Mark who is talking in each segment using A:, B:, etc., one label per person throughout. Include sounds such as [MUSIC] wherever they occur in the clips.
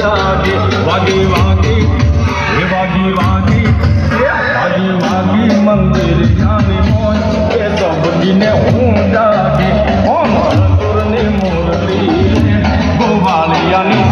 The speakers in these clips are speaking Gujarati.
A: જાગે વાગી વાગી એ વાગી વાગી વાગી વાગી મંદિર જાની મોજ એ તો બગીને હું જાગે ઓમ રતુરની મૂર્તિ ગોવાળિયાની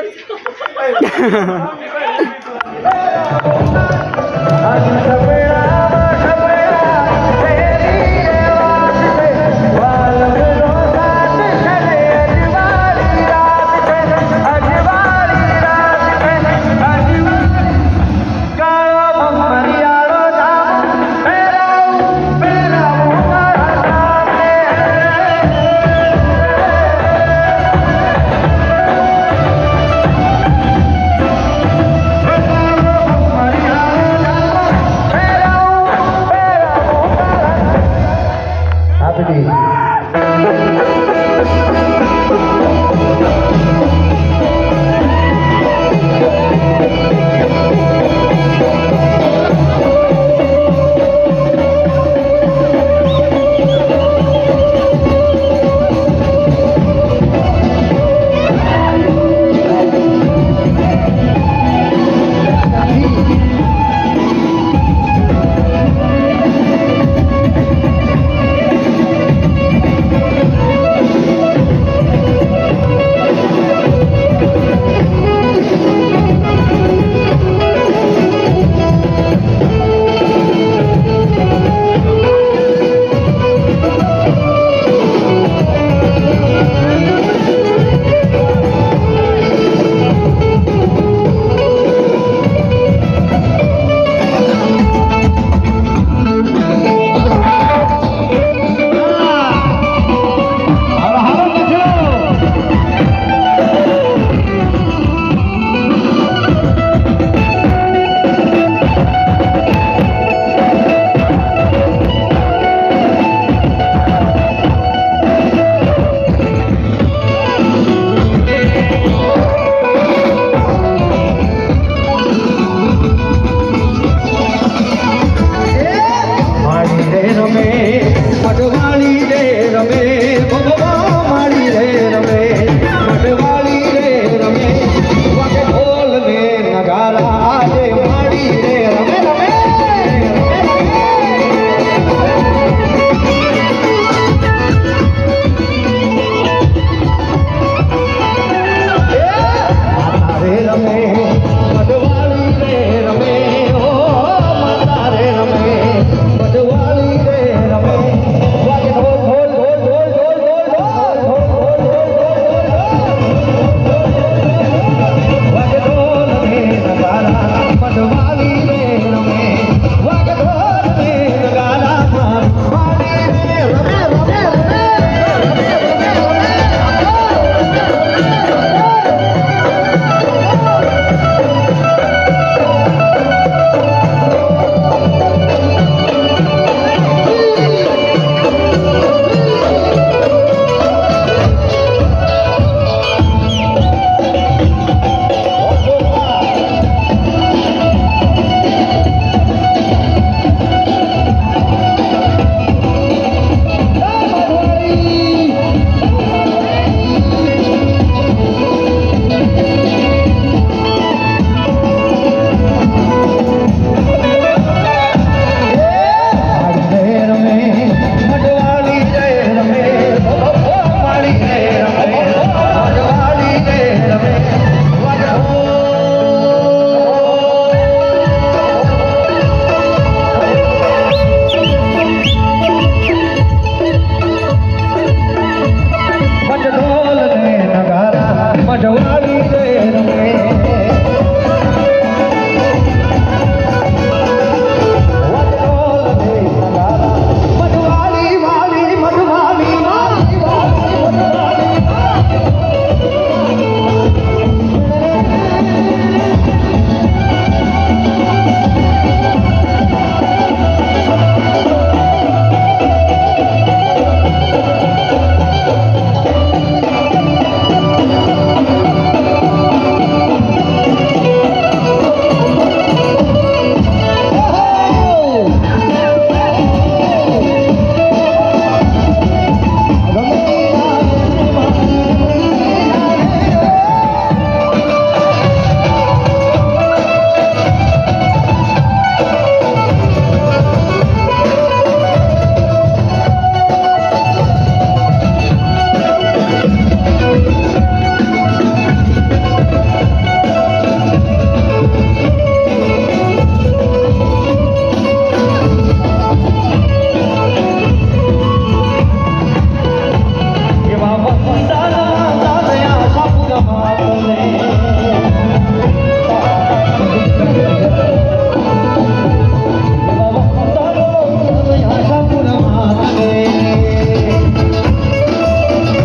A: તું કેમ [LAUGHS]